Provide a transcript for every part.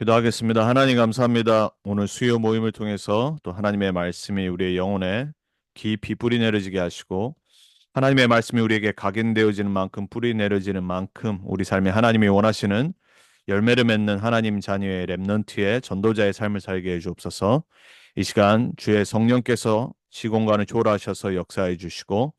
기도하겠습니다. 하나님 감사합니다. 오늘 수요 모임을 통해서 또 하나님의 말씀이 우리의 영혼에 깊이 뿌리 내려지게 하시고 하나님의 말씀이 우리에게 각인되어지는 만큼 뿌리 내려지는 만큼 우리 삶에 하나님이 원하시는 열매를 맺는 하나님 자녀의 렘넌트의 전도자의 삶을 살게 해 주옵소서. 이 시간 주의 성령께서 시공간을 초월하셔서 역사해 주시고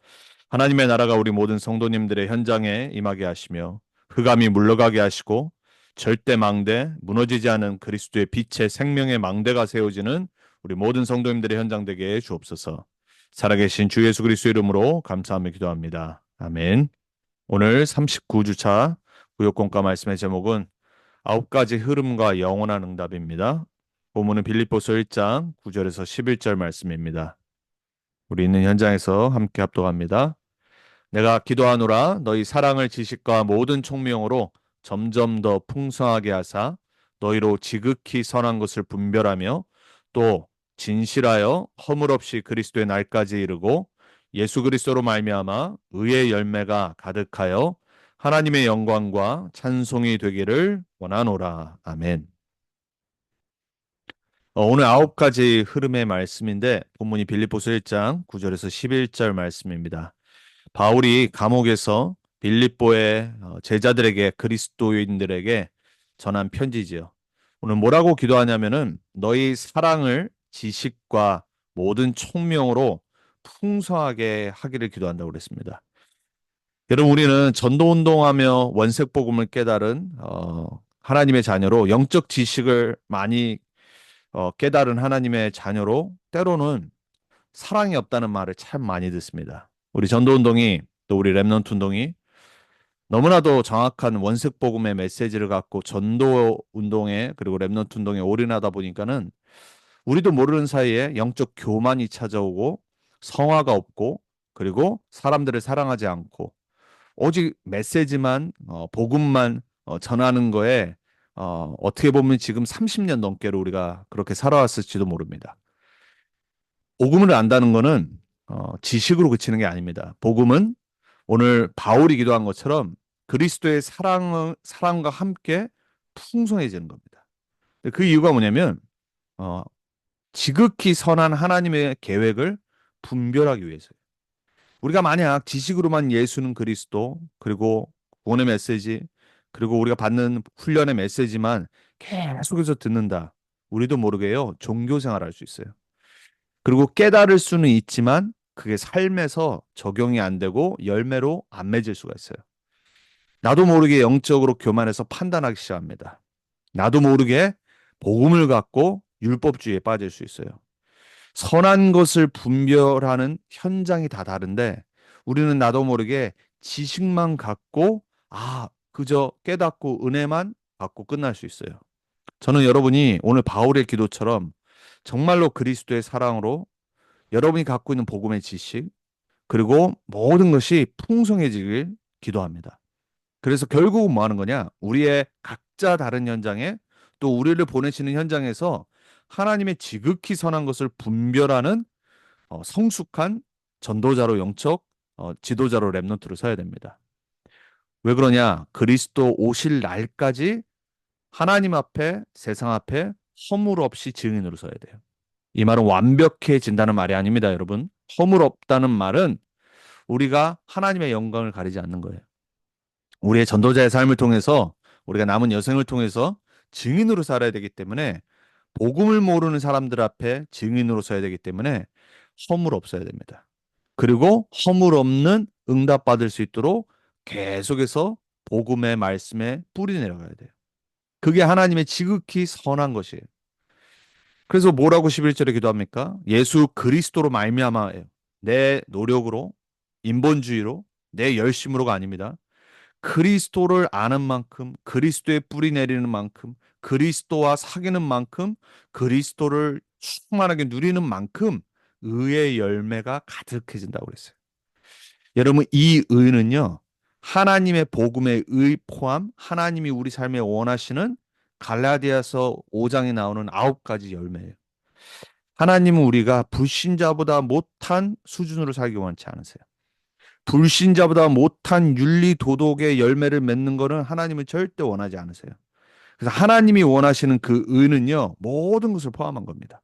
하나님의 나라가 우리 모든 성도님들의 현장에 임하게 하시며 흑암이 물러가게 하시고 절대 망대, 무너지지 않은 그리스도의 빛의 생명의 망대가 세워지는 우리 모든 성도님들의 현장 되게 주옵소서. 살아계신 주 예수 그리스도 이름으로 감사하며 기도합니다. 아멘. 오늘 39주차 구역공과 말씀의 제목은 아홉 가지 흐름과 영원한 응답입니다. 본문은 빌립보서 1장 9절에서 11절 말씀입니다. 우리 있는 현장에서 함께 합독합니다. 내가 기도하노라 너희 사랑을 지식과 모든 총명으로 점점 더 풍성하게 하사 너희로 지극히 선한 것을 분별하며 또 진실하여 허물 없이 그리스도의 날까지 이르고 예수 그리스도로 말미암아 의의 열매가 가득하여 하나님의 영광과 찬송이 되기를 원하노라. 아멘. 어, 오늘 아홉 가지 흐름의 말씀인데 본문이 빌립보서 1장 9절에서 11절 말씀입니다. 바울이 감옥에서 빌립보의 어, 제자들에게 그리스도인들에게 전한 편지지요. 오늘 뭐라고 기도하냐면은 너희 사랑을 지식과 모든 총명으로 풍성하게 하기를 기도한다고 그랬습니다. 여러분 우리는 전도 운동하며 원색 복음을 깨달은 어, 하나님의 자녀로 영적 지식을 많이 어, 깨달은 하나님의 자녀로 때로는 사랑이 없다는 말을 참 많이 듣습니다. 우리 전도 운동이 또 우리 랩넌트 운동이 너무나도 정확한 원색 복음의 메시지를 갖고 전도 운동에 그리고 랩넌트 운동에 올인하다 보니까는 우리도 모르는 사이에 영적 교만이 찾아오고 성화가 없고 그리고 사람들을 사랑하지 않고 오직 메시지만 어, 복음만 어, 전하는 거에 어, 어떻게 보면 지금 30년 넘게로 우리가 그렇게 살아왔을지도 모릅니다. 복음을 안다는 거는 어, 지식으로 그치는 게 아닙니다. 복음은 오늘 바울이 기도한 것처럼 그리스도의 사랑 사랑과 함께 풍성해지는 겁니다. 그 이유가 뭐냐면 어, 지극히 선한 하나님의 계획을 분별하기 위해서요. 우리가 만약 지식으로만 예수는 그리스도 그리고 구원의 메시지 그리고 우리가 받는 훈련의 메시지만 계속해서 듣는다. 우리도 모르게요. 종교 생활할 수 있어요. 그리고 깨달을 수는 있지만 그게 삶에서 적용이 안 되고 열매로 안 맺을 수가 있어요. 나도 모르게 영적으로 교만해서 판단하기 시작합니다. 나도 모르게 복음을 갖고 율법주의에 빠질 수 있어요. 선한 것을 분별하는 현장이 다 다른데 우리는 나도 모르게 지식만 갖고 아 그저 깨닫고 은혜만 갖고 끝날 수 있어요. 저는 여러분이 오늘 바울의 기도처럼 정말로 그리스도의 사랑으로 여러분이 갖고 있는 복음의 지식 그리고 모든 것이 풍성해지길 기도합니다. 그래서 결국은 뭐 하는 거냐? 우리의 각자 다른 현장에 또 우리를 보내시는 현장에서 하나님의 지극히 선한 것을 분별하는 어, 성숙한 전도자로 영적 어, 지도자로 랩런트로 서야 됩니다. 왜 그러냐? 그리스도 오실 날까지 하나님 앞에 세상 앞에 허물 없이 증인으로 서야 돼요. 이 말은 완벽해진다는 말이 아닙니다, 여러분. 허물 없다는 말은 우리가 하나님의 영광을 가리지 않는 거예요. 우리의 전도자의 삶을 통해서 우리가 남은 여생을 통해서 증인으로 살아야 되기 때문에 복음을 모르는 사람들 앞에 증인으로 서야 되기 때문에 허물 없어야 됩니다. 그리고 허물 없는 응답 받을 수 있도록 계속해서 복음의 말씀에 뿌리 내려가야 돼요. 그게 하나님의 지극히 선한 것이에요. 그래서 뭐라고 11절에 기도합니까? 예수 그리스도로 말미암아예요. 내 노력으로 인본주의로 내 열심으로가 아닙니다. 그리스도를 아는 만큼 그리스도의 뿌리 내리는 만큼 그리스도와 사귀는 만큼 그리스도를 충만하게 누리는 만큼 의의 열매가 가득해진다고 그랬어요. 여러분 이 의는요. 하나님의 복음의 의 포함 하나님이 우리 삶에 원하시는 갈라디아서 5장에 나오는 아홉 가지 열매예요. 하나님은 우리가 불신자보다 못한 수준으로 살기 원치 않으세요. 불신자보다 못한 윤리 도덕의 열매를 맺는 것은 하나님은 절대 원하지 않으세요. 그래서 하나님이 원하시는 그 의는요, 모든 것을 포함한 겁니다.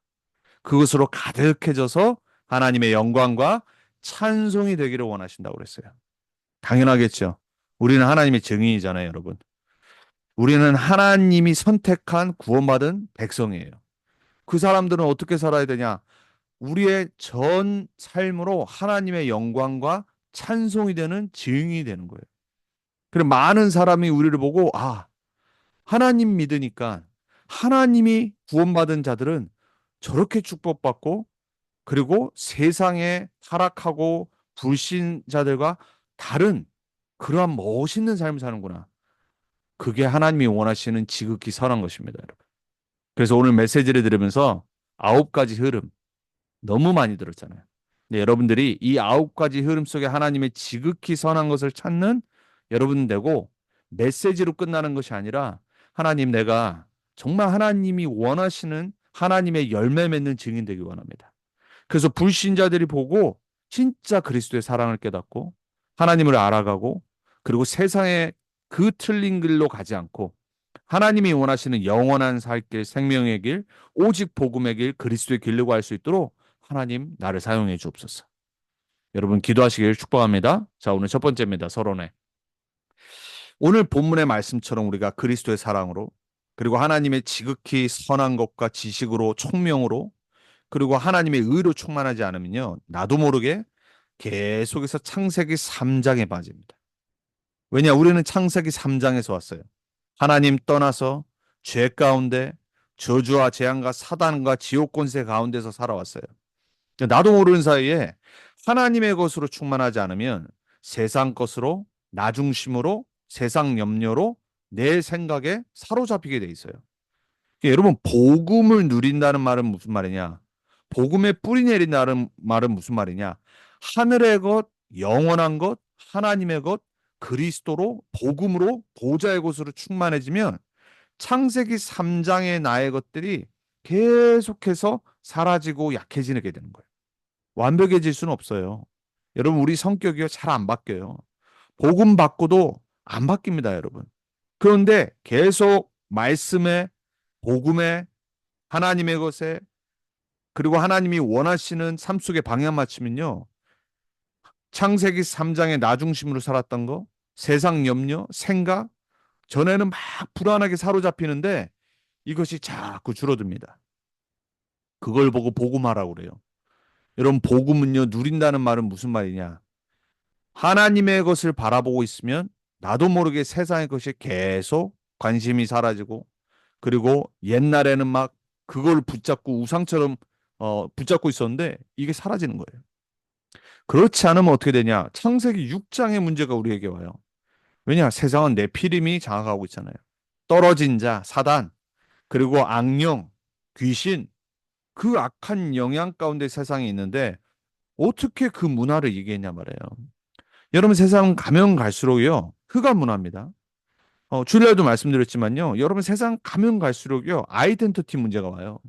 그것으로 가득해져서 하나님의 영광과 찬송이 되기를 원하신다고 그랬어요. 당연하겠죠. 우리는 하나님의 증인이잖아요, 여러분. 우리는 하나님이 선택한 구원받은 백성이에요. 그 사람들은 어떻게 살아야 되냐? 우리의 전 삶으로 하나님의 영광과 찬송이 되는 증인이 되는 거예요. 그리고 많은 사람이 우리를 보고 아, 하나님 믿으니까 하나님이 구원받은 자들은 저렇게 축복받고 그리고 세상에 타락하고 불신자들과 다른 그러한 멋있는 삶을 사는구나. 그게 하나님이 원하시는 지극히 선한 것입니다, 여러분. 그래서 오늘 메시지를 들으면서 아홉 가지 흐름 너무 많이 들었잖아요. 근데 여러분들이 이 아홉 가지 흐름 속에 하나님의 지극히 선한 것을 찾는 여러분 되고 메시지로 끝나는 것이 아니라 하나님 내가 정말 하나님이 원하시는 하나님의 열매 맺는 증인 되기 원합니다. 그래서 불신자들이 보고 진짜 그리스도의 사랑을 깨닫고 하나님을 알아가고 그리고 세상의 그 틀린 길로 가지 않고 하나님이 원하시는 영원한 살길 생명의 길 오직 복음의 길 그리스도의 길로 갈 수 있도록 하나님 나를 사용해 주옵소서. 여러분 기도하시길 축복합니다. 자 오늘 첫 번째입니다. 서론에 오늘 본문의 말씀처럼 우리가 그리스도의 사랑으로 그리고 하나님의 지극히 선한 것과 지식으로 총명으로 그리고 하나님의 의로 충만하지 않으면요 나도 모르게 계속해서 창세기 3장에 빠집니다. 왜냐 우리는 창세기 3장에서 왔어요. 하나님 떠나서 죄 가운데 저주와 재앙과 사단과 지옥 권세 가운데서 살아왔어요. 나도 모르는 사이에 하나님의 것으로 충만하지 않으면 세상 것으로 나 중심으로 세상 염려로 내 생각에 사로잡히게 돼 있어요. 여러분 복음을 누린다는 말은 무슨 말이냐? 복음에 뿌리 내린다는 말은 무슨 말이냐? 하늘의 것, 영원한 것, 하나님의 것, 그리스도로 복음으로 보좌의 곳으로 충만해지면 창세기 3장의 나의 것들이 계속해서 사라지고 약해지게 되는 거예요. 완벽해질 수는 없어요. 여러분 우리 성격이요 잘 안 바뀌어요. 복음 받고도 안 바뀝니다, 여러분. 그런데 계속 말씀에 복음에 하나님의 것에 그리고 하나님이 원하시는 삶 속에 방향 맞추면요. 창세기 3장의 나 중심으로 살았던 거, 세상 염려, 생각, 전에는 막 불안하게 사로잡히는데 이것이 자꾸 줄어듭니다. 그걸 보고 복음하라고 그래요. 여러분 복음은요 누린다는 말은 무슨 말이냐? 하나님의 것을 바라보고 있으면 나도 모르게 세상의 것이 계속 관심이 사라지고 그리고 옛날에는 막 그걸 붙잡고 우상처럼 어, 붙잡고 있었는데 이게 사라지는 거예요. 그렇지 않으면 어떻게 되냐? 창세기 6장의 문제가 우리에게 와요. 왜냐? 세상은 내피림이 장악하고 있잖아요. 떨어진 자, 사단, 그리고 악령, 귀신, 그 악한 영향 가운데 세상에 있는데 어떻게 그 문화를 이기겠냐 말이에요. 여러분 세상 가면 갈수록요 흑암 문화입니다. 어, 주일날도 말씀드렸지만요. 여러분 세상 가면 갈수록요 아이덴티티 문제가 와요.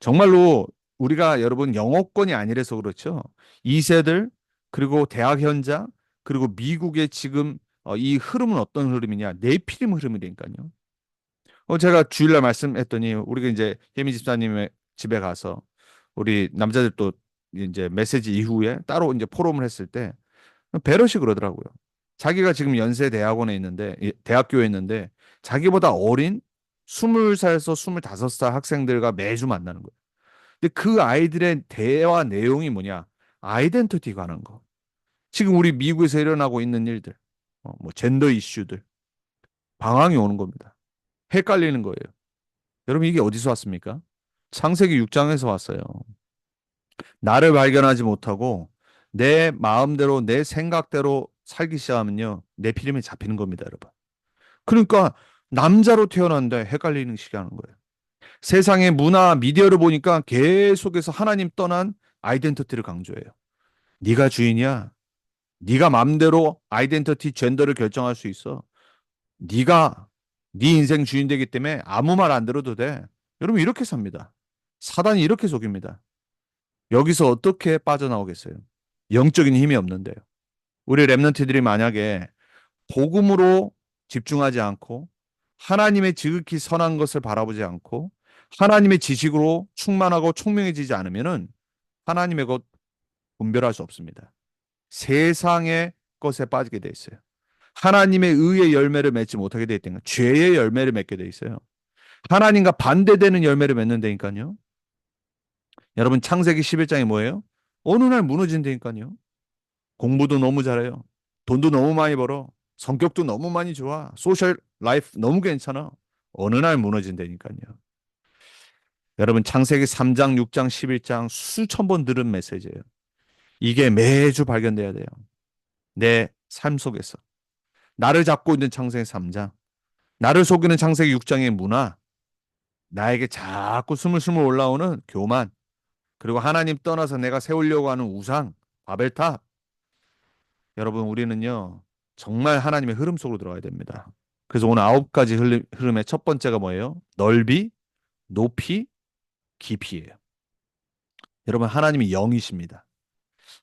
정말로 우리가 여러분 영어권이 아니라서 그렇죠. 2세들 그리고 대학 현장 그리고 미국의 지금 어, 이 흐름은 어떤 흐름이냐? 네피림 흐름이니까요. 어, 제가 주일날 말씀했더니 우리가 이제 혜미 집사님의 집에 가서 우리 남자들 또 이제 메시지 이후에 따로 이제 포럼을 했을 때 베러시 그러더라고요. 자기가 지금 연세 대학원에 있는데 대학교에 있는데 자기보다 어린 20살에서 25살 학생들과 매주 만나는 거예요. 근데 그 아이들의 대화 내용이 뭐냐? 아이덴티티 관한 거. 지금 우리 미국에서 일어나고 있는 일들, 어, 뭐 젠더 이슈들, 방황이 오는 겁니다. 헷갈리는 거예요. 여러분 이게 어디서 왔습니까? 창세기 6장에서 왔어요. 나를 발견하지 못하고 내 마음대로 내 생각대로 살기 시작하면요. 내 피림에 잡히는 겁니다, 여러분. 그러니까 남자로 태어났는데 헷갈리는 시기 하는 거예요. 세상의 문화, 미디어를 보니까 계속해서 하나님 떠난 아이덴티티를 강조해요. 네가 주인이야. 네가 마음대로 아이덴티티, 젠더를 결정할 수 있어. 네가 네 인생 주인 되기 때문에 아무 말 안 들어도 돼. 여러분 이렇게 삽니다. 사단이 이렇게 속입니다. 여기서 어떻게 빠져나오겠어요? 영적인 힘이 없는데요. 우리 랩런트들이 만약에 복음으로 집중하지 않고 하나님의 지극히 선한 것을 바라보지 않고 하나님의 지식으로 충만하고 총명해지지 않으면은 하나님의 것 분별할 수 없습니다. 세상의 것에 빠지게 돼 있어요. 하나님의 의의 열매를 맺지 못하게 돼 있다니까 죄의 열매를 맺게 돼 있어요. 하나님과 반대되는 열매를 맺는다니까요. 여러분 창세기 11장이 뭐예요? 어느 날 무너진다니까요. 공부도 너무 잘해요. 돈도 너무 많이 벌어. 성격도 너무 많이 좋아. 소셜 라이프 너무 괜찮아. 어느 날 무너진다니까요. 여러분 창세기 3장, 6장, 11장 수천 번 들은 메시지예요. 이게 매주 발견돼야 돼요. 내 삶 속에서. 나를 잡고 있는 창세기 3장, 나를 속이는 창세기 6장의 문화, 나에게 자꾸 스물스물 올라오는 교만, 그리고 하나님 떠나서 내가 세우려고 하는 우상, 바벨탑. 여러분, 우리는요, 정말 하나님의 흐름 속으로 들어가야 됩니다. 그래서 오늘 아홉 가지 흐름의 첫 번째가 뭐예요? 넓이, 높이, 깊이예요. 여러분, 하나님이 영이십니다.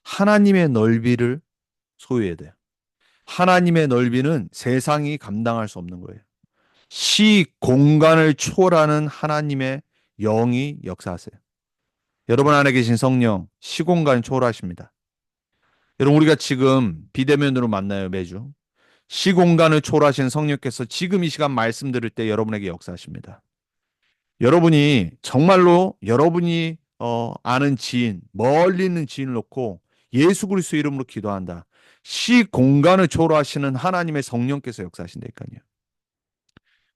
하나님의 넓이를 소유해야 돼요. 하나님의 넓이는 세상이 감당할 수 없는 거예요. 시 공간을 초월하는 하나님의 영이 역사하세요. 여러분 안에 계신 성령 시공간 초월하십니다. 여러분 우리가 지금 비대면으로 만나요 매주. 시공간을 초월하신 성령께서 지금 이 시간 말씀 들을 때 여러분에게 역사하십니다. 여러분이 정말로 여러분이 어, 아는 지인, 멀리 있는 지인을 놓고 예수 그리스도 이름으로 기도한다. 시 공간을 초월하시는 하나님의 성령께서 역사하신다니까요.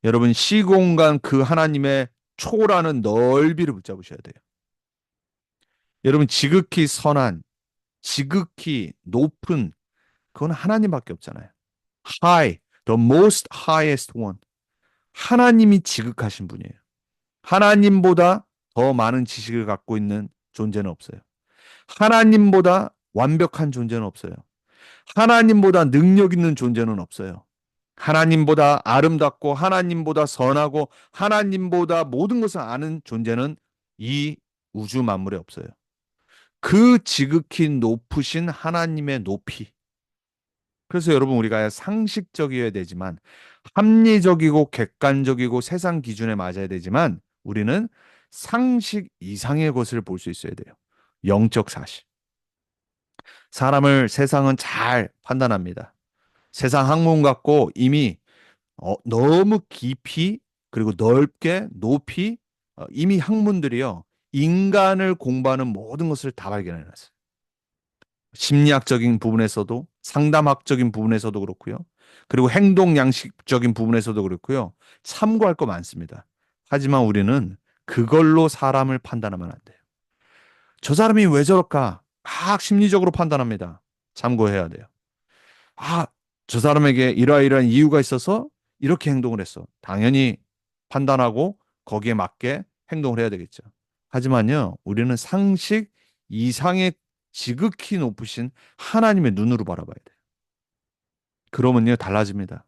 여러분 시 공간 그 하나님의 초월하는 넓이를 붙잡으셔야 돼요. 여러분 지극히 선한 지극히 높은 그건 하나님밖에 없잖아요. High, the most highest one. 하나님이 지극하신 분이에요. 하나님보다 더 많은 지식을 갖고 있는 존재는 없어요. 하나님보다 완벽한 존재는 없어요. 하나님보다 능력 있는 존재는 없어요. 하나님보다 아름답고 하나님보다 선하고 하나님보다 모든 것을 아는 존재는 이 우주 만물에 없어요. 그 지극히 높으신 하나님의 높이. 그래서 여러분 우리가 상식적이어야 되지만 합리적이고 객관적이고 세상 기준에 맞아야 되지만 우리는 상식 이상의 것을 볼 수 있어야 돼요. 영적 사실. 사람을 세상은 잘 판단합니다. 세상 학문 갖고 이미 어, 너무 깊이 그리고 넓게 높이 어, 이미 학문들이요 인간을 공부하는 모든 것을 다 발견해 놨어요. 심리학적인 부분에서도 상담학적인 부분에서도 그렇고요. 그리고 행동 양식적인 부분에서도 그렇고요. 참고할 거 많습니다. 하지만 우리는 그걸로 사람을 판단하면 안 돼요. 저 사람이 왜 저럴까? 막 심리적으로 판단합니다. 참고해야 돼요. 아, 저 사람에게 이러이러한 이유가 있어서 이렇게 행동을 했어. 당연히 판단하고 거기에 맞게 행동을 해야 되겠죠. 하지만요, 우리는 상식 이상의 지극히 높으신 하나님의 눈으로 바라봐야 돼요. 그러면요, 달라집니다.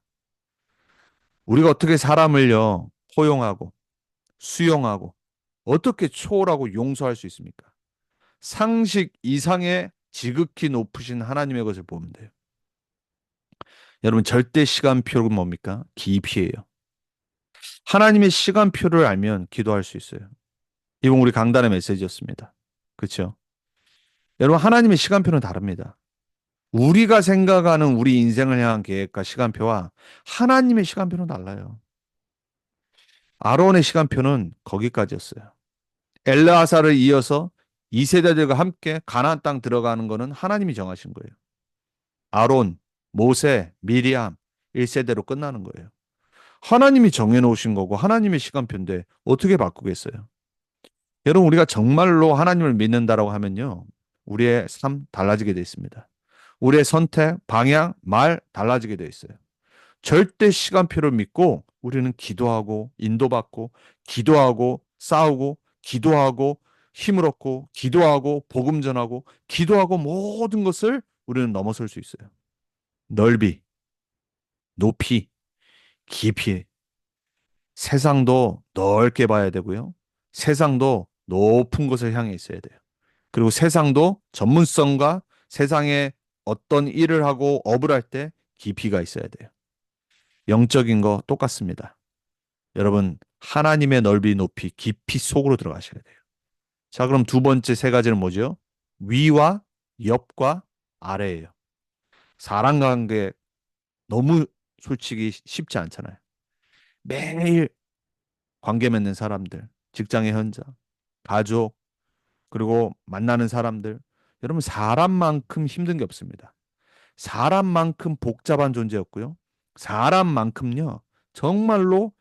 우리가 어떻게 사람을요, 포용하고, 수용하고, 어떻게 초월하고 용서할 수 있습니까? 상식 이상의 지극히 높으신 하나님의 것을 보면 돼요. 여러분, 절대 시간표는 뭡니까? 깊이에요. 하나님의 시간표를 알면 기도할 수 있어요. 이건 우리 강단의 메시지였습니다. 그렇죠? 여러분 하나님의 시간표는 다릅니다. 우리가 생각하는 우리 인생을 향한 계획과 시간표와 하나님의 시간표는 달라요. 아론의 시간표는 거기까지였어요. 엘르아사를 이어서 이 세대들과 함께 가나안 땅 들어가는 것은 하나님이 정하신 거예요. 아론, 모세, 미리암 1세대로 끝나는 거예요. 하나님이 정해 놓으신 거고 하나님의 시간표인데 어떻게 바꾸겠어요? 여러분 우리가 정말로 하나님을 믿는다라고 하면요. 우리의 삶 달라지게 돼 있습니다. 우리의 선택, 방향, 말 달라지게 돼 있어요. 절대 시간표를 믿고 우리는 기도하고 인도받고 기도하고 싸우고 기도하고 힘을 얻고 기도하고 복음 전하고 기도하고 모든 것을 우리는 넘어설 수 있어요. 넓이, 높이, 깊이 세상도 넓게 봐야 되고요. 세상도 높은 곳을 향해 있어야 돼요. 그리고 세상도 전문성과 세상에 어떤 일을 하고 업을 할 때 깊이가 있어야 돼요. 영적인 거 똑같습니다. 여러분, 하나님의 넓이, 높이, 깊이 속으로 들어가셔야 돼요. 자, 그럼 두 번째 세 가지는 뭐죠? 위와 옆과 아래예요. 사람 관계 너무 솔직히 쉽지 않잖아요. 매일 관계 맺는 사람들, 직장의 현장, 가족, 그리고 만나는 사람들. 여러분, 사람만큼 힘든 게 없습니다. 사람만큼 복잡한 존재였고요. 사람만큼요, 정말로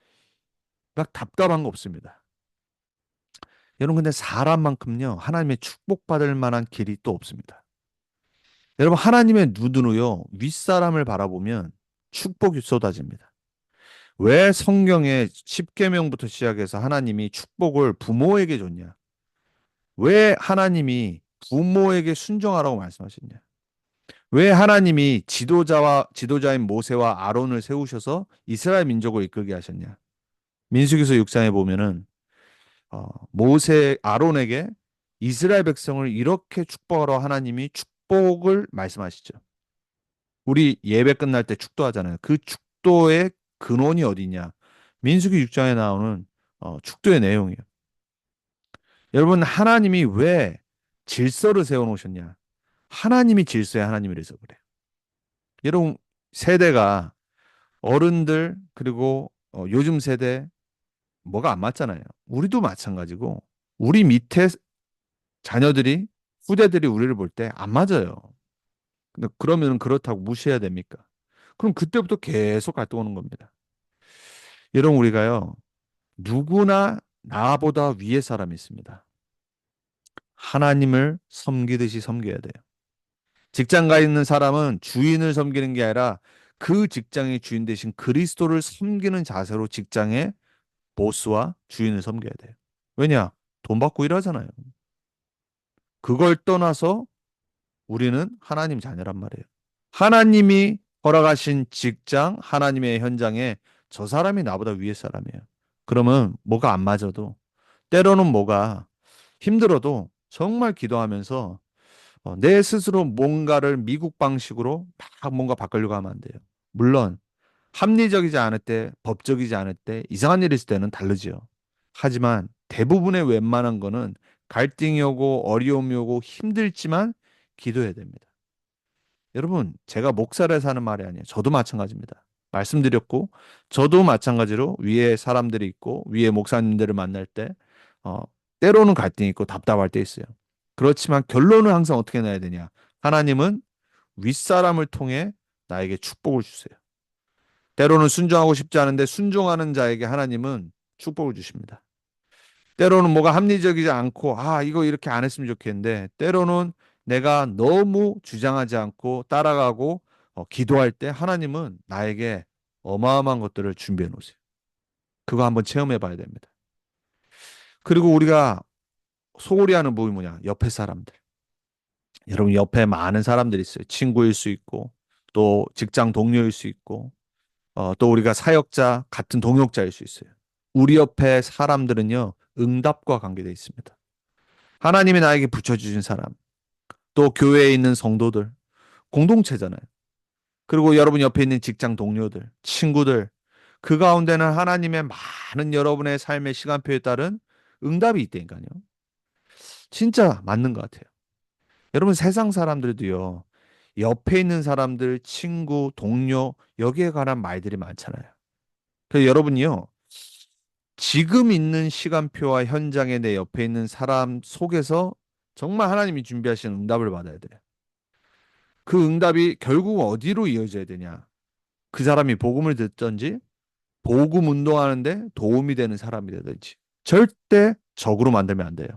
막 답답한 거 없습니다. 여러분, 근데 사람만큼요, 하나님의 축복받을 만한 길이 또 없습니다. 여러분, 하나님의 눈으로요, 윗사람을 바라보면 축복이 쏟아집니다. 왜 성경에 10계명부터 시작해서 하나님이 축복을 부모에게 줬냐? 왜 하나님이 부모에게 순종하라고 말씀하셨냐? 왜 하나님이 지도자와 지도자인 모세와 아론을 세우셔서 이스라엘 민족을 이끌게 하셨냐? 민수기서 6장에 보면은 어, 모세 아론에게 이스라엘 백성을 이렇게 축복하러 하나님이 축복을 말씀하시죠. 우리 예배 끝날 때 축도하잖아요. 그 축도의 근원이 어디냐? 민수기 6장에 나오는 어, 축도의 내용이에요. 여러분 하나님이 왜 질서를 세워 놓으셨냐? 하나님이 질서의 하나님이라서 그래요. 여러분 세대가 어른들 그리고 어, 요즘 세대 뭐가 안 맞잖아요. 우리도 마찬가지고 우리 밑에 자녀들이 후대들이 우리를 볼 때 안 맞아요. 근데 그러면 그렇다고 무시해야 됩니까? 그럼 그때부터 계속 갈등 오는 겁니다. 여러분 우리가요 누구나 나보다 위에 사람이 있습니다. 하나님을 섬기듯이 섬겨야 돼요. 직장 가 있는 사람은 주인을 섬기는 게 아니라 그 직장의 주인 대신 그리스도를 섬기는 자세로 직장의 보스와 주인을 섬겨야 돼요. 왜냐? 돈 받고 일하잖아요. 그걸 떠나서 우리는 하나님 자녀란 말이에요. 하나님이 허락하신 직장, 하나님의 현장에 저 사람이 나보다 위에 사람이에요. 그러면 뭐가 안 맞아도 때로는 뭐가 힘들어도 정말 기도하면서 어, 내 스스로 뭔가를 미국 방식으로 막 뭔가 바꾸려고 하면 안 돼요. 물론 합리적이지 않을 때, 법적이지 않을 때, 이상한 일이 있을 때는 다르지요. 하지만 대부분의 웬만한 거는 갈등이 오고 어려움이 오고 힘들지만 기도해야 됩니다. 여러분, 제가 목사를 사는 말이 아니에요. 저도 마찬가지입니다. 말씀드렸고, 저도 마찬가지로 위에 사람들이 있고, 위에 목사님들을 만날 때, 어, 때로는 갈등이 있고 답답할 때 있어요. 그렇지만 결론은 항상 어떻게 내야 되냐? 하나님은 윗사람을 통해 나에게 축복을 주세요. 때로는 순종하고 싶지 않은데 순종하는 자에게 하나님은 축복을 주십니다. 때로는 뭐가 합리적이지 않고 아 이거 이렇게 안 했으면 좋겠는데 때로는 내가 너무 주장하지 않고 따라가고 어, 기도할 때 하나님은 나에게 어마어마한 것들을 준비해 놓으세요. 그거 한번 체험해 봐야 됩니다. 그리고 우리가 소홀히 하는 부분이 뭐냐? 옆에 사람들. 여러분 옆에 많은 사람들이 있어요. 친구일 수 있고 또 직장 동료일 수 있고 어, 또 우리가 사역자 같은 동역자일 수 있어요. 우리 옆에 사람들은요 응답과 관계되어 있습니다. 하나님이 나에게 붙여주신 사람, 또 교회에 있는 성도들, 공동체잖아요. 그리고 여러분 옆에 있는 직장 동료들, 친구들, 그 가운데는 하나님의 많은 여러분의 삶의 시간표에 따른 응답이 있다니까요. 진짜 맞는 것 같아요. 여러분 세상 사람들도요. 옆에 있는 사람들, 친구, 동료 여기에 관한 말들이 많잖아요. 그래서 여러분이요. 지금 있는 시간표와 현장에 내 옆에 있는 사람 속에서 정말 하나님이 준비하신 응답을 받아야 돼요. 그 응답이 결국 어디로 이어져야 되냐? 그 사람이 복음을 듣든지 복음 운동하는데 도움이 되는 사람이 되든지 절대 적으로 만들면 안 돼요.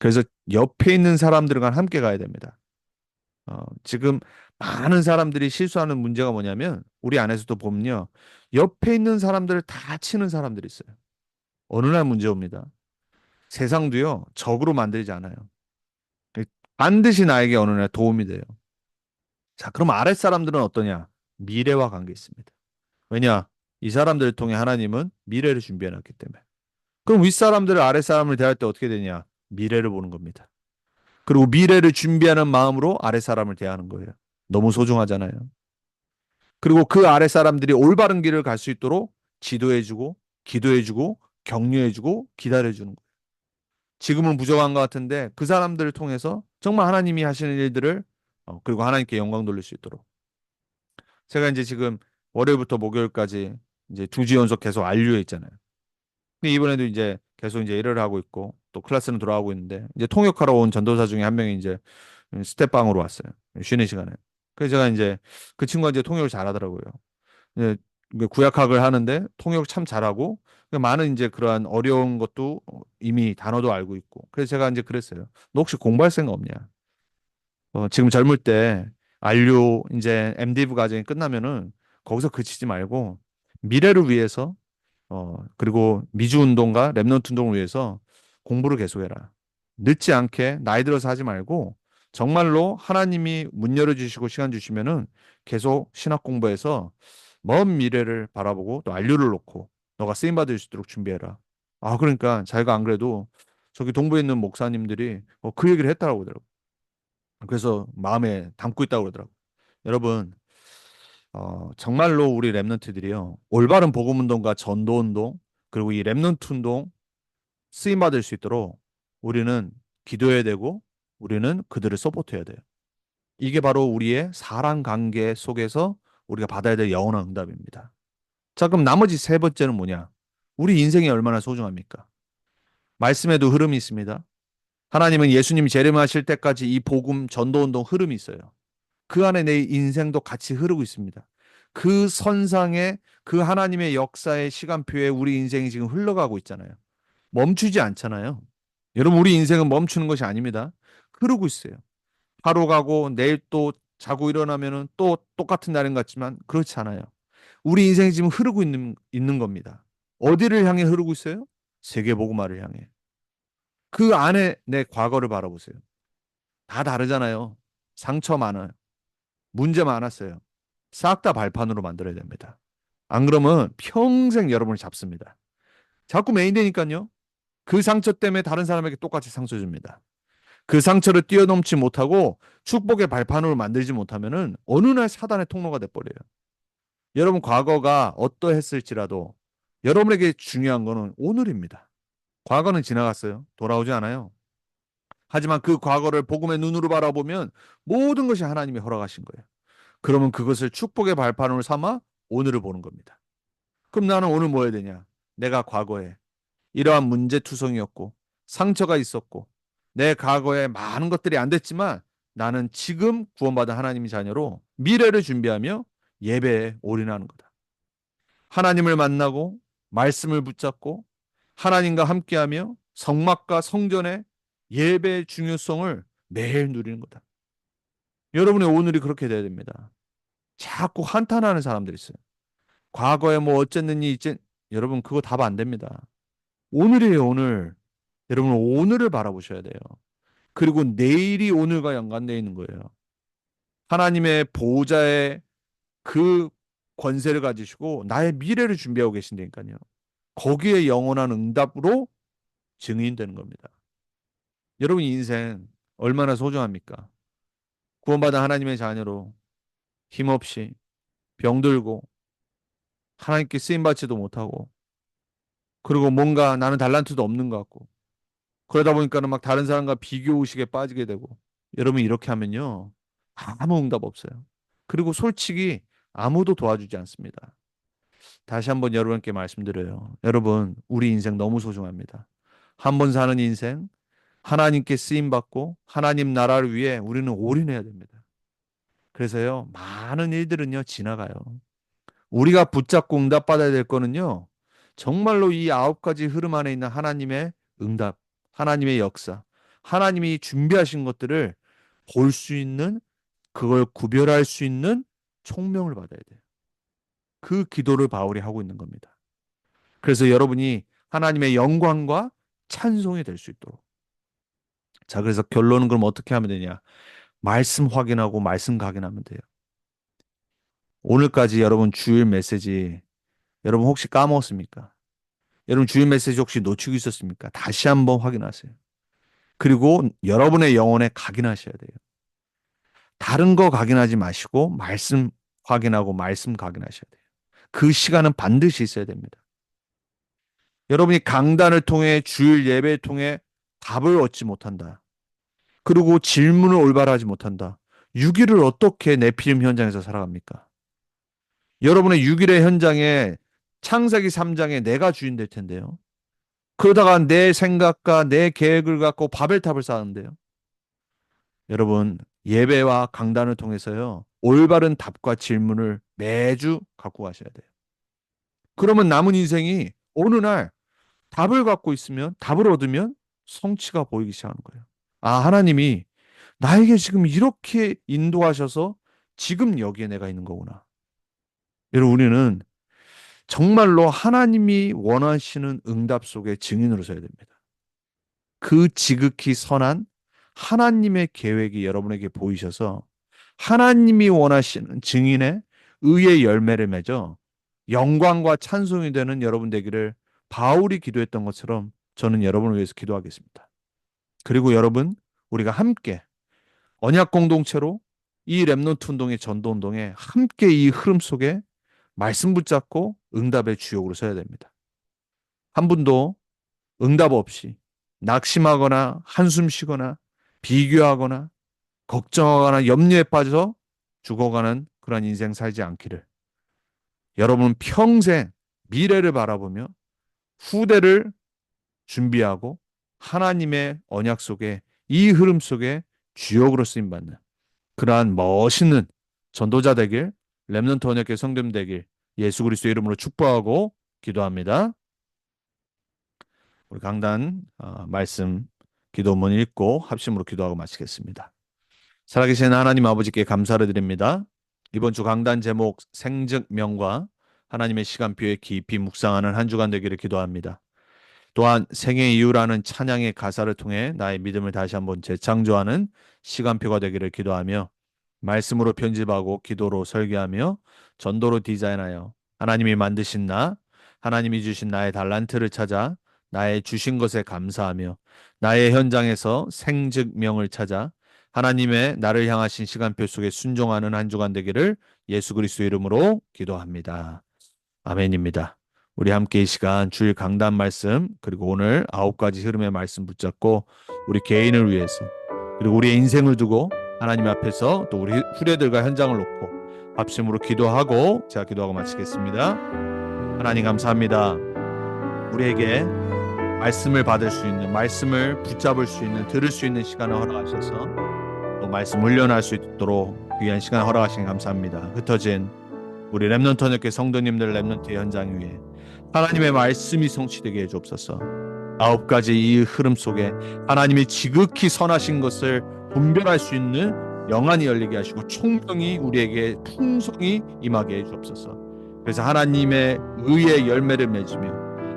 그래서 옆에 있는 사람들과 함께 가야 됩니다. 어, 지금 많은 사람들이 실수하는 문제가 뭐냐면 우리 안에서도 보면요. 옆에 있는 사람들을 다 치는 사람들이 있어요. 어느 날 문제 옵니다. 세상도요. 적으로 만들지 않아요. 반드시 나에게 어느 날 도움이 돼요. 자, 그럼 아랫 사람들은 어떠냐? 미래와 관계 있습니다. 왜냐? 이 사람들을 통해 하나님은 미래를 준비해 놨기 때문에. 그럼 윗사람들을 아랫사람을 대할 때 어떻게 되냐? 미래를 보는 겁니다. 그리고 미래를 준비하는 마음으로 아랫사람을 대하는 거예요. 너무 소중하잖아요. 그리고 그 아랫사람들이 올바른 길을 갈 수 있도록 지도해주고 기도해주고 격려해주고 기다려주는 거예요. 지금은 부족한 것 같은데 그 사람들을 통해서 정말 하나님이 하시는 일들을 어, 그리고 하나님께 영광 돌릴 수 있도록 제가 이제 지금 월요일부터 목요일까지 이제 두 주 연속 계속 안류에 있잖아요. 근데 이번에도 이제 계속 이제 일을 하고 있고 또 클래스는 돌아가고 있는데 이제 통역하러 온 전도사 중에 한 명이 이제 스텝방으로 왔어요. 쉬는 시간에. 그래서 제가 이제 그 친구가 이제 통역을 잘하더라고요. 구약학을 하는데 통역 참 잘하고 많은 이제 그러한 어려운 것도 이미 단어도 알고 있고 그래서 제가 이제 그랬어요. 너 혹시 공부할 생각 없냐? 어, 지금 젊을 때 안류 이제 MDiv 과정이 끝나면은 거기서 그치지 말고 미래를 위해서 어 그리고 미주 운동과 랩넌트 운동을 위해서 공부를 계속해라. 늦지 않게 나이 들어서 하지 말고 정말로 하나님이 문 열어 주시고 시간 주시면은 계속 신학 공부해서 먼 미래를 바라보고 또 안류를 놓고 너가 쓰임 받을 수 있도록 준비해라. 아 그러니까 자기가 안 그래도 저기 동부에 있는 목사님들이 어, 그 얘기를 했다고 그러더라고. 그래서 마음에 담고 있다고 그러더라고. 여러분 어, 정말로 우리 랩런트들이요 올바른 복음 운동과 전도 운동 그리고 이 랩런트 운동 쓰임 받을 수 있도록 우리는 기도해야 되고 우리는 그들을 서포트해야 돼요. 이게 바로 우리의 사랑 관계 속에서 우리가 받아야 될 영원한 응답입니다. 자, 그럼 나머지 세 번째는 뭐냐? 우리 인생이 얼마나 소중합니까? 말씀에도 흐름이 있습니다. 하나님은 예수님이 재림하실 때까지 이 복음 전도 운동 흐름이 있어요. 그 안에 내 인생도 같이 흐르고 있습니다. 그 선상에 그 하나님의 역사의 시간표에 우리 인생이 지금 흘러가고 있잖아요. 멈추지 않잖아요. 여러분, 우리 인생은 멈추는 것이 아닙니다. 흐르고 있어요. 하루 가고 내일 또 자고 일어나면은 또 똑같은 날인 것 같지만 그렇지 않아요. 우리 인생이 지금 흐르고 있는, 있는 겁니다. 어디를 향해 흐르고 있어요? 세계복음화를 향해. 그 안에 내 과거를 바라보세요. 다 다르잖아요. 상처 많아요. 문제 많았어요. 싹 다 발판으로 만들어야 됩니다. 안 그러면 평생 여러분을 잡습니다. 자꾸 메인 되니까요. 그 상처 때문에 다른 사람에게 똑같이 상처 줍니다. 그 상처를 뛰어넘지 못하고 축복의 발판으로 만들지 못하면은 어느 날 사단의 통로가 돼버려요. 여러분 과거가 어떠했을지라도 여러분에게 중요한 거는 오늘입니다. 과거는 지나갔어요. 돌아오지 않아요. 하지만 그 과거를 복음의 눈으로 바라보면 모든 것이 하나님이 허락하신 거예요. 그러면 그것을 축복의 발판으로 삼아 오늘을 보는 겁니다. 그럼 나는 오늘 뭐 해야 되냐? 내가 과거에 이러한 문제투성이었고 상처가 있었고 내 과거에 많은 것들이 안 됐지만 나는 지금 구원받은 하나님의 자녀로 미래를 준비하며 예배에 올인하는 거다. 하나님을 만나고 말씀을 붙잡고 하나님과 함께하며 성막과 성전의 예배의 중요성을 매일 누리는 거다. 여러분의 오늘이 그렇게 돼야 됩니다. 자꾸 한탄하는 사람들이 있어요. 과거에 뭐 어쨌느니 이제 여러분 그거 답 안 됩니다. 오늘이에요, 오늘. 여러분 오늘을 바라보셔야 돼요. 그리고 내일이 오늘과 연관되어 있는 거예요. 하나님의 보호자의 그 권세를 가지시고 나의 미래를 준비하고 계신다니까요. 거기에 영원한 응답으로 증인되는 겁니다. 여러분 인생 얼마나 소중합니까? 구원받은 하나님의 자녀로 힘없이 병들고 하나님께 쓰임 받지도 못하고 그리고 뭔가 나는 달란트도 없는 것 같고 그러다 보니까는 막 다른 사람과 비교 의식에 빠지게 되고 여러분 이렇게 하면요 아무 응답 없어요. 그리고 솔직히 아무도 도와주지 않습니다. 다시 한번 여러분께 말씀드려요. 여러분 우리 인생 너무 소중합니다. 한 번 사는 인생 하나님께 쓰임 받고 하나님 나라를 위해 우리는 올인해야 됩니다. 그래서요 많은 일들은요 지나가요. 우리가 붙잡고 응답 받아야 될 거는요 정말로 이 아홉 가지 흐름 안에 있는 하나님의 응답 하나님의 역사, 하나님이 준비하신 것들을 볼 수 있는 그걸 구별할 수 있는 총명을 받아야 돼요. 그 기도를 바울이 하고 있는 겁니다. 그래서 여러분이 하나님의 영광과 찬송이 될 수 있도록. 자, 그래서 결론은 그럼 어떻게 하면 되냐? 말씀 확인하고 말씀 각인하면 돼요. 오늘까지 여러분 주일 메시지 여러분 혹시 까먹었습니까? 여러분 주일 메시지 혹시 놓치고 있었습니까? 다시 한번 확인하세요. 그리고 여러분의 영혼에 각인하셔야 돼요. 다른 거 각인하지 마시고 말씀 확인하고 말씀 각인하셔야 돼요. 그 시간은 반드시 있어야 됩니다. 여러분이 강단을 통해 주일 예배를 통해 답을 얻지 못한다. 그리고 질문을 올바로 하지 못한다. 6일을 어떻게 내피림 현장에서 살아갑니까? 여러분의 6일의 현장에 창세기 3장에 내가 주인 될 텐데요. 그러다가 내 생각과 내 계획을 갖고 바벨탑을 쌓는데요. 여러분, 예배와 강단을 통해서요. 올바른 답과 질문을 매주 갖고 가셔야 돼요. 그러면 남은 인생이 어느 날 답을 갖고 있으면 답을 얻으면 성취가 보이기 시작하는 거예요. 아, 하나님이 나에게 지금 이렇게 인도하셔서 지금 여기에 내가 있는 거구나. 여러분, 우리는 정말로 하나님이 원하시는 응답 속에 증인으로 서야 됩니다. 그 지극히 선한 하나님의 계획이 여러분에게 보이셔서 하나님이 원하시는 증인의 의의 열매를 맺어 영광과 찬송이 되는 여러분 되기를 바울이 기도했던 것처럼 저는 여러분을 위해서 기도하겠습니다. 그리고 여러분, 우리가 함께 언약 공동체로 이 랩노트 운동의 전도 운동에 함께 이 흐름 속에 말씀 붙잡고 응답의 주역으로 서야 됩니다. 한 분도 응답 없이 낙심하거나 한숨 쉬거나 비교하거나 걱정하거나 염려에 빠져 죽어가는 그런 인생 살지 않기를 여러분 평생 미래를 바라보며 후대를 준비하고 하나님의 언약 속에 이 흐름 속에 주역으로 쓰임 받는 그러한 멋있는 전도자 되길 렘넌트 언약의 성dem 되길 예수 그리스도 이름으로 축복하고 기도합니다. 우리 강단 어, 말씀 기도문 읽고 합심으로 기도하고 마치겠습니다. 살아계신 하나님 아버지께 감사를 드립니다. 이번 주 강단 제목 생즉명과 하나님의 시간표에 깊이 묵상하는 한 주간 되기를 기도합니다. 또한 생의 이유라는 찬양의 가사를 통해 나의 믿음을 다시 한번 재창조하는 시간표가 되기를 기도하며 말씀으로 편집하고 기도로 설계하며 전도로 디자인하여 하나님이 만드신 나, 하나님이 주신 나의 달란트를 찾아 나의 주신 것에 감사하며 나의 현장에서 생즉명을 찾아 하나님의 나를 향하신 시간표 속에 순종하는 한 주간 되기를 예수 그리스도 이름으로 기도합니다. 아멘입니다. 우리 함께 이 시간 주일 강단 말씀 그리고 오늘 아홉 가지 흐름의 말씀 붙잡고 우리 개인을 위해서 그리고 우리의 인생을 두고 하나님 앞에서 또 우리 후례들과 현장을 놓고 합심으로 기도하고 제가 기도하고 마치겠습니다. 하나님 감사합니다. 우리에게 말씀을 받을 수 있는 말씀을 붙잡을 수 있는 들을 수 있는 시간을 허락하셔서 또 말씀 훈련할 수 있도록 귀한 시간 허락하신 감사합니다. 흩어진 우리 렘넌트 언역의 성도님들 렘넌트 현장 위에 하나님의 말씀이 성취되게 해주옵소서. 아홉 가지 이 흐름 속에 하나님이 지극히 선하신 것을 분별할 수 있는 영안이 열리게 하시고 총명이 우리에게 풍성히 임하게 해 주옵소서. 그래서 하나님의 의의 열매를 맺으며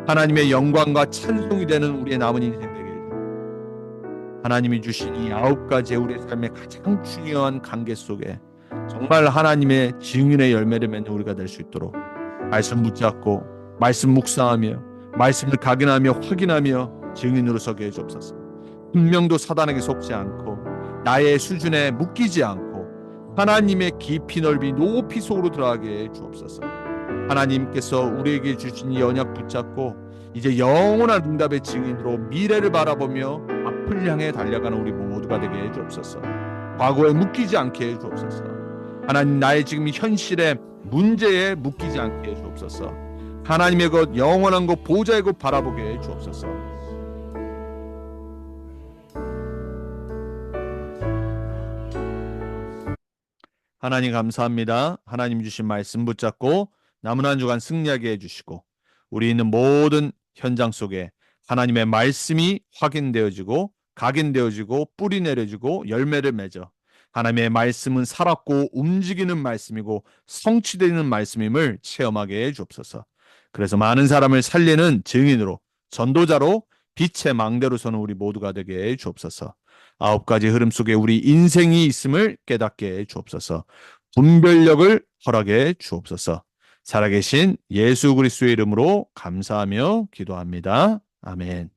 하나님의 영광과 찬송이 되는 우리의 남은 인생 되게. 하나님이 주신 이 아홉 가지의 우리의 삶의 가장 중요한 관계 속에 정말 하나님의 증인의 열매를 맺는 우리가 될 수 있도록 말씀 붙잡고 말씀 묵상하며 말씀을 각인하며 확인하며 증인으로 서게 해주옵소서. 한 명도 사단에게 속지 않고 나의 수준에 묶이지 않고 하나님의 깊이 넓이 높이 속으로 들어가게 해 주옵소서. 하나님께서 우리에게 주신 이 언약 붙잡고 이제 영원한 응답의 증인으로 미래를 바라보며 앞을 향해 달려가는 우리 모두가 되게 해 주옵소서. 과거에 묶이지 않게 해 주옵소서. 하나님 나의 지금 현실의 문제에 묶이지 않게 해 주옵소서. 하나님의 것 영원한 것 보좌의 것 바라보게 해 주옵소서. 하나님 감사합니다. 하나님 주신 말씀 붙잡고 남은 한 주간 승리하게 해주시고 우리 있는 모든 현장 속에 하나님의 말씀이 확인되어지고 각인되어지고 뿌리 내려지고 열매를 맺어 하나님의 말씀은 살았고 움직이는 말씀이고 성취되는 말씀임을 체험하게 해 주옵소서. 그래서 많은 사람을 살리는 증인으로 전도자로 빛의 망대로 서는 우리 모두가 되게 해 주옵소서. 아홉 가지 흐름 속에 우리 인생이 있음을 깨닫게 해 주옵소서. 분별력을 허락해 주옵소서. 살아계신 예수 그리스도의 이름으로 감사하며 기도합니다. 아멘.